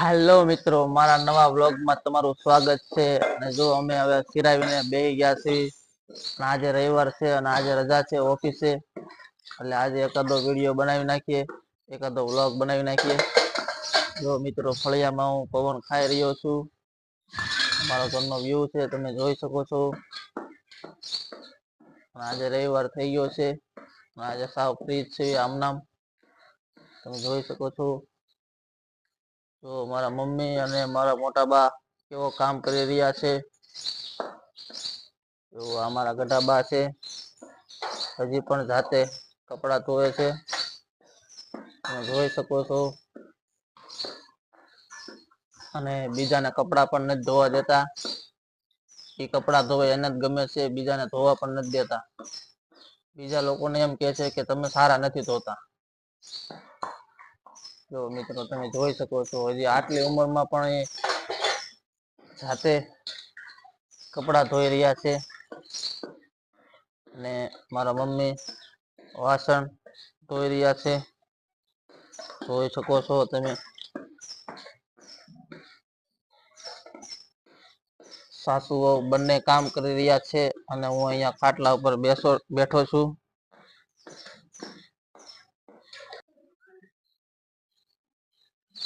હાલો મિત્રો, મારા નવા વ્લોગમાં તમારું સ્વાગત છે. અને જો અમે હવે સિરાવીને બે ગયા છીએ આજે રવિવાર છે અને આજે રજા છે ઓફિસે. એટલે આજે એકાદો વીડિયો બનાવી નાખીએ, એકાદો વ્લોગ બનાવી નાખીએ. જો મિત્રો, ફળિયામાં હું પવન ખાઈ રહ્યો છું. મારો ઘરનો વ્યૂ છે, તમે જોઈ શકો છો. આજે રવિવાર થઈ ગયો છે. આજે સાવ ફ્રી છે આમ નામ. તમે જોઈ શકો છો. તો મારા મમ્મી અને મારા મોટા બા કેવો કામ કરી રહ્યા છે? તો આ મારા ગઢા બા છે. હજી પણ જાતે કપડાં ધોવે છે. તમે જોઈ શકો છો. અને બીજાને કપડાં પણ નથી ધોવા દેતા. એ કપડાં ધોવે એને જ ગમે છે, બીજાને ધોવા પણ નથી દેતા. બીજા લોકોને એમ કહે છે કે તમે સારા નથી ધોતા. જો મિત્રો તમે જોઈ શકો છો, હજી આટલી ઉંમરમાં પણ એ જાતે કપડાં ધોઈ રહ્યા છે. અને મારા મમ્મી વાસણ ધોઈ રહ્યા છે. જોઈ શકો છો તમે. સાસુ બંને કામ કરી રહ્યા છે અને હું અહીંયા ખાટલા ઉપર બેસો, બેઠો છું.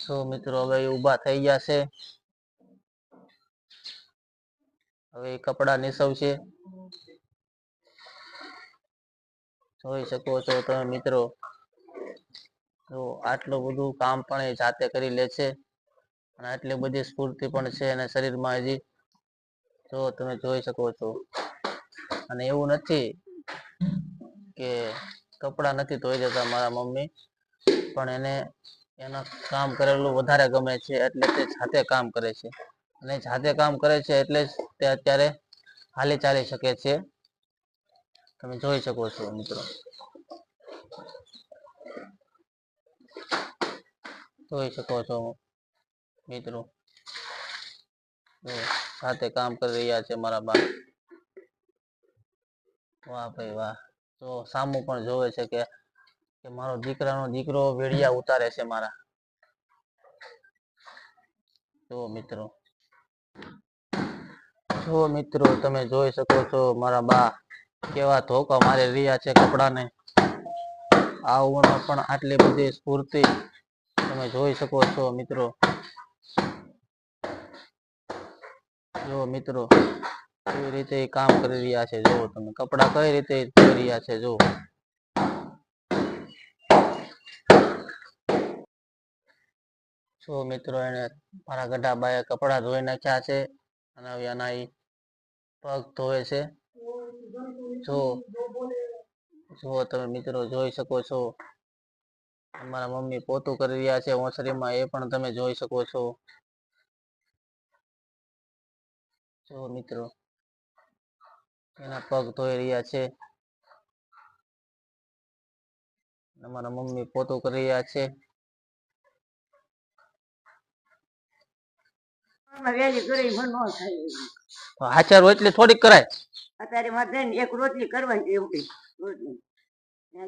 તો મિત્રો હવે ઊભા થઈ ગયા છે હવે કપડા છે જોઈ શકો છો તમે મિત્રો. તો આટલું બધું કામ પણ એ જાતે કરી લે છે. અને આટલી બધી સ્ફૂર્તિ પણ છે અને શરીરમાં હજી. જો તમે જોઈ શકો છો. અને એવું નથી કે કપડાં નથી ધોઈ જતા મારા મમ્મી. પણ એને એના કામ કરેલું વધારે ગમે છે, એટલે તે જાતે કામ કરે છે. અને જાતે કામ કરે છે એટલે જ તે અત્યારે હાલી ચાલી શકે છે. તમે જોઈ શકો છો, મિત્રો. જોઈ શકો છો, મિત્રો. સાથે કામ કરી રહ્યા છે મારા બા. વાહ ભાઈ વાહ. તો સામું પણ જોવે છે કે કે મારો દીકરાનો દીકરો વેડિયા ઉતારે છે મારા. જો મિત્રો. જો મિત્રો, તમે જોઈ શકો છો મારા બા કેવા ધોકા મારે રહ્યા છે કપડાને. આ ઉંમરમાં પણ આટલી બધી સ્ફૂર્તિ તમે જોઈ શકો છો મિત્રો. જો મિત્રો, કેવી રીતે કામ કરી રહ્યા છે. જો તમે કપડા કઈ રીતે ધોઈ રહ્યા છે જો જો મિત્રો એને મારા ગઢા બાએ કપડા ધોઈ નાખ્યા છે અને હવે એના ઈ પગ ધોવે છે. જો જો તમે મિત્રો જોઈ શકો છો. મારા મમ્મી પોતું કરી રહ્યા છે ઓસરીમાં, એ પણ તમે જોઈ શકો છો. જો મિત્રો, એના પગ ધોઈ રહ્યા છે. અને મારા મમ્મી પોતું કરી રહ્યા છે. વહેલી કરી ન થાય હાચા રોટલી થોડીક કરાય. અત્યારે મારે એક રોટલી કરવાની એવું કઈ રોટલી.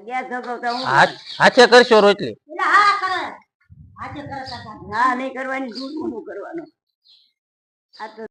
ગેસ ધગાવતા હું હાચ- કરશો રોટલી? હા નહીં કરવાની દૂર કરવાનું. આ તો